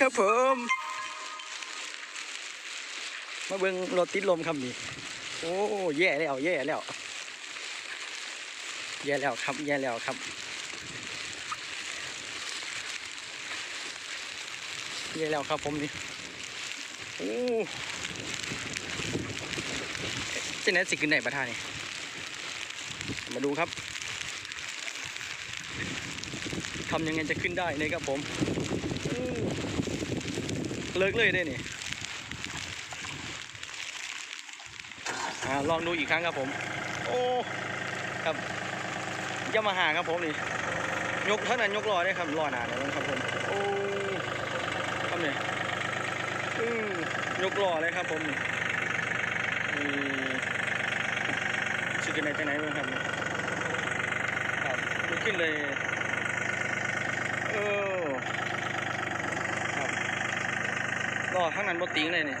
ครับผมมาเบิ่งรถติดลมครับนี่โอ้แย่แล้วแย่แล้วแย่แล้วครับแย่แล้วครับแย่แล้วครับผมนี่โอ้เจนไหนสิขึ้นไหนประธานนี่มาดูครับทำยังไงจะขึ้นได้นะครับผม เลิกเลยได้นี่ลองดูอีกครั้งครับผม โอ้ครับยามาหาครับผมนี่ ยกเท่านั้นยกรอได้ครับรอหนาเลยครับผมโอ้ครับเนี่ยอือยกรอเลยครับผมนี่ชื่อกันไหนจะไหนบ้างครับครับขึ้นเลย เออครับ รอข้างนั้นบติงเลยนี่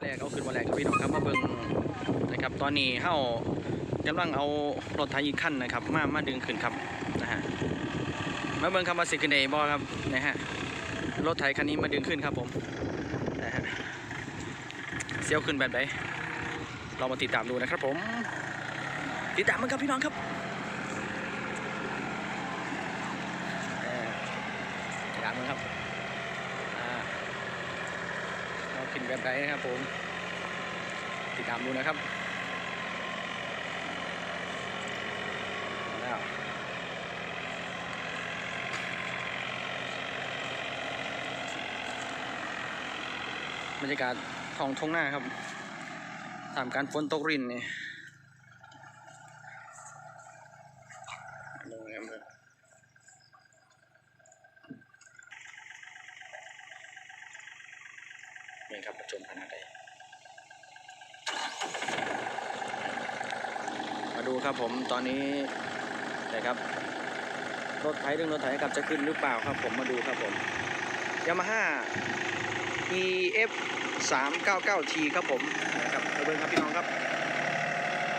แรกเอาขึ้นมาแรกครับพี่น้องครับมาเบิ่งนะครับ ตอนนี้เฮากำลังเอารถไถอีกคันนะครับ มามาดึงขึ้นครับนะฮะมาเบิ่งคำว่าสิขึ้นได้บ่ครับนะฮะรถไถคันนี้มาดึงขึ้นครับผมนะฮะเสียวขึ้นแบบไหนเรามาติดตามดูนะครับผม ติดตามมันครับพี่น้องครับ เออ ติดตามมันครับอ่าเรากินแบบไหนนะครับผม ติดตามดูนะครับแล้วบรรยากาศท้องทงหน้าครับตามการฝนตกรินนี่ลงแอมเลย นี่ครับประชมขนาดใดมาดูครับผมตอนนี้นะครับรถไถดึงรถไถครับจะขึ้นหรือเปล่าครับผมมาดูครับผมยามาฮ่า EF 399 T ครับผมนะครับมาเบิ้งครับพี่น้องครับ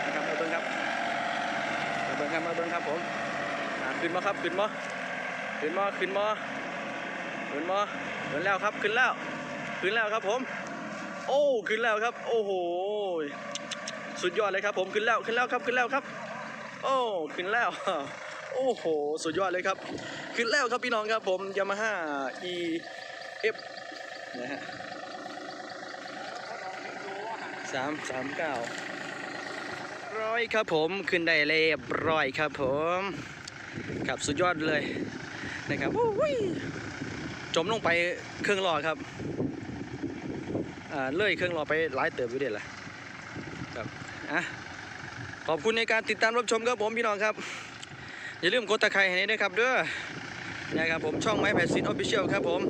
นะครับมาเบิ้งครับมาเบิ้งครับมาเบิ้งครับผมขึ้นมาครับขึ้นมาขึ้นมาขึ้นมาขึ้นมาขึ้นแล้วครับขึ้นแล้ว ขึ้นแล้วครับผม โอ้ขึ้นแล้วครับ โอ้โหสุดยอดเลยครับผมขึ้นแล้วขึ้นแล้วครับขึ้นแล้วครับ โอ้ขึ้นแล้วโอ้โห สุดยอดเลยครับ ขึ้นแล้วครับพี่น้องครับผมยามาฮ่า e f นะฮะสามสามเก้าร้อยครับผมขึ้นได้เรียบร้อยครับผมครับสุดยอดเลยนะครับโอ้ยจมลงไปเครื่องรอครับ เลื่อยเครื่องรอไปหลายเติบอยู่เด็ดละครับอะขอบคุณในการติดตามรับชมครับผมพี่น้องครับ อย่าลืมกดตะไคร้ให้ด้วยครับเด้อนะครับผมช่องไม้แผ่นซินออฟฟิเชียลครับผม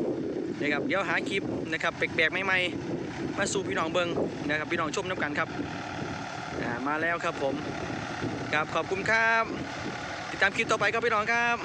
นะครับเดี๋ยวหาคลิปนะครับแปลกๆใหม่ๆมาสู่พี่น้องเบิงนะครับพี่น้องชมน้ำกันครับมาแล้วครับผมครับขอบคุณครับ ติดตามคลิปต่อไปครับพี่น้องครับ